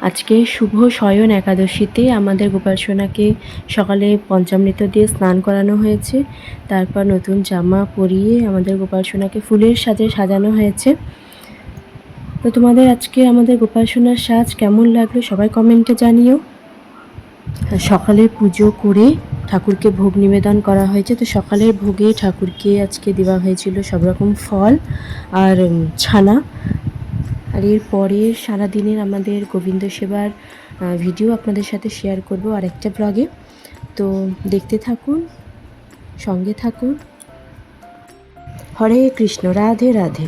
আজকে শুভ শয়ন একাদশীতে আমাদের গোপাল সোনাকে সকালে পঞ্চামৃত দিয়ে স্নান করানো হয়েছে। তারপর নতুন জামা পরিয়ে আমাদের গোপাল সোনাকে ফুলের সাজে সাজানো হয়েছে। তো তোমাদের আজকে আমাদের গোপাল সোনার সাজ কেমন লাগল সবাই কমেন্টে জানিও। সকালে পুজো করে ঠাকুরকে ভোগ নিবেদন করা হয়েছে। তো সকালের ভোগে ঠাকুরকে আজকে দেওয়া হয়েছিল সব রকম ফল আর ছানা। আর এর পরে সারাদিনের আমাদের গোবিন্দ সেবার ভিডিও আপনাদের সাথে শেয়ার করব আরেকটা ব্লগে তো দেখতে থাকুন, সঙ্গে থাকুন। হরে কৃষ্ণ, রাধে রাধে।